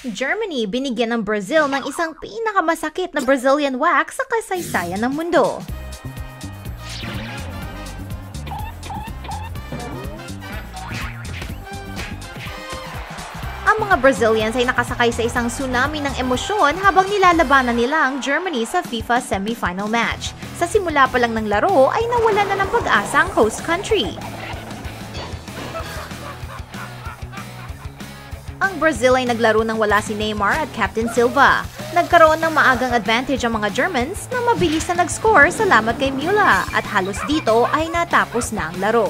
Germany binigyan ng Brazil ng isang pinakamasakit na Brazilian wax sa kasaysayan ng mundo. Ang mga Brazilians ay nakasakay sa isang tsunami ng emosyon habang nilalabanan nila ang Germany sa FIFA semi-final match. Sa simula pa lang ng laro ay nawala na ng pag-asa ang host country. Ang Brazil ay naglaro ng wala si Neymar at Captain Silva. Nagkaroon ng maagang advantage ang mga Germans na mabilis na nag-score salamat kay Müller at halos dito ay natapos na ang laro.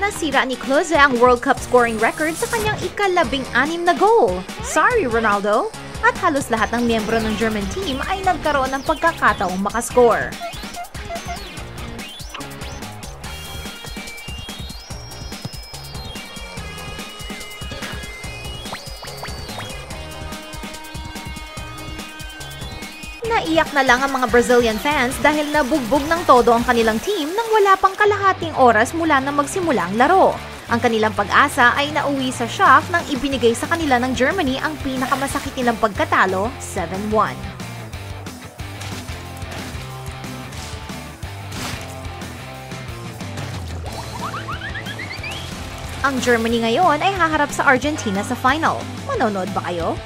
Nasira ni Klose ang World Cup scoring record sa kanyang ikalabing anim na goal. Sorry, Ronaldo! At halos lahat ng miyembro ng German team ay nagkaroon ng pagkakataong makascore. Naiyak na lang ang mga Brazilian fans dahil nabugbog ng todo ang kanilang team nang wala pang kalahating oras mula na magsimula ang laro. Ang kanilang pag-asa ay nauwi sa shock nang ibinigay sa kanila ng Germany ang pinakamasakit nilang pagkatalo, 7-1. Ang Germany ngayon ay haharap sa Argentina sa final. Manonood ba kayo?